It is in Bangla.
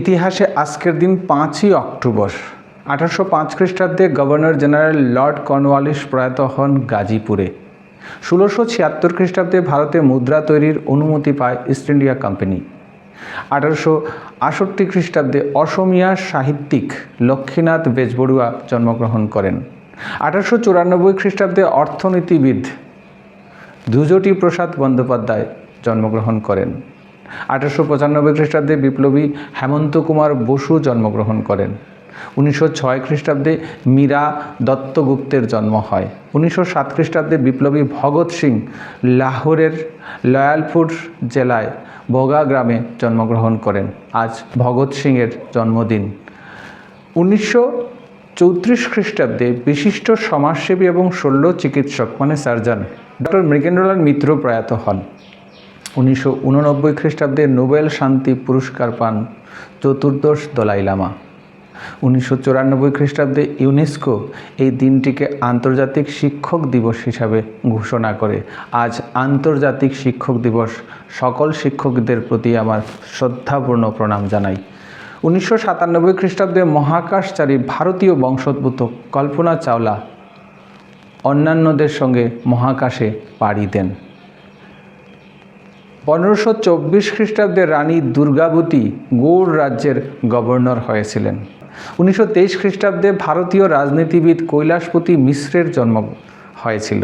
ইতিহাসে আজকের দিন পাঁচই অক্টোবর, আঠারোশো পাঁচ খ্রিস্টাব্দে গভর্নর জেনারেল লর্ড কর্নওয়ালিস প্রয়াত হন গাজীপুরে। ষোলোশো ছিয়াত্তর খ্রিস্টাব্দে ভারতে মুদ্রা তৈরির অনুমতি পায় ইস্ট ইন্ডিয়া কোম্পানি। আঠারোশো আষট্টি খ্রিস্টাব্দে অসমিয়া সাহিত্যিক লক্ষ্মীনাথ বেজবড়ুয়া জন্মগ্রহণ করেন। আঠারোশো চুরানব্বই খ্রিস্টাব্দে অর্থনীতিবিদ দুজটি প্রসাদ বন্দ্যোপাধ্যায় জন্মগ্রহণ করেন। আঠারোশো পঁচানব্বই খ্রিস্টাব্দে বিপ্লবী হেমন্ত কুমার বসু জন্মগ্রহণ করেন। উনিশশো ছয় খ্রিস্টাব্দে মীরা দত্তগুপ্তের জন্ম হয়। উনিশশো সাত খ্রিস্টাব্দে বিপ্লবী ভগৎ সিং লাহোরের লয়ালপুর জেলায় বগা গ্রামে জন্মগ্রহণ করেন। আজ ভগৎ সিংয়ের জন্মদিন। উনিশশো চৌত্রিশ খ্রিস্টাব্দে বিশিষ্ট সমাজসেবী এবং শল্য চিকিৎসক মানে সার্জন ডক্টর মৃগেন্দ্রলাল মিত্র প্রয়াত হন। উনিশশো উননব্বই খ্রিস্টাব্দে নোবেল শান্তি পুরস্কার পান চতুর্দশ দলাই লামা। উনিশশো চুরানব্বই খ্রিস্টাব্দে ইউনেস্কো এই দিনটিকে আন্তর্জাতিক শিক্ষক দিবস হিসাবে ঘোষণা করে। আজ আন্তর্জাতিক শিক্ষক দিবস, সকল শিক্ষকদের প্রতি আমার শ্রদ্ধাপূর্ণ প্রণাম জানাই। উনিশশো সাতানব্বই খ্রিস্টাব্দে মহাকাশচারী ভারতীয় বংশোদ্ভূত কল্পনা চাওলা অন্যান্যদের সঙ্গে মহাকাশে পাড়ি দেন। পনেরোশো চব্বিশ খ্রিস্টাব্দে রানী দুর্গাবতী গৌড় রাজ্যের গভর্নর হয়েছিলেন। উনিশশো তেইশ খ্রিস্টাব্দে ভারতীয় রাজনীতিবিদ কৈলাসপতি মিশ্রের জন্ম হয়েছিল।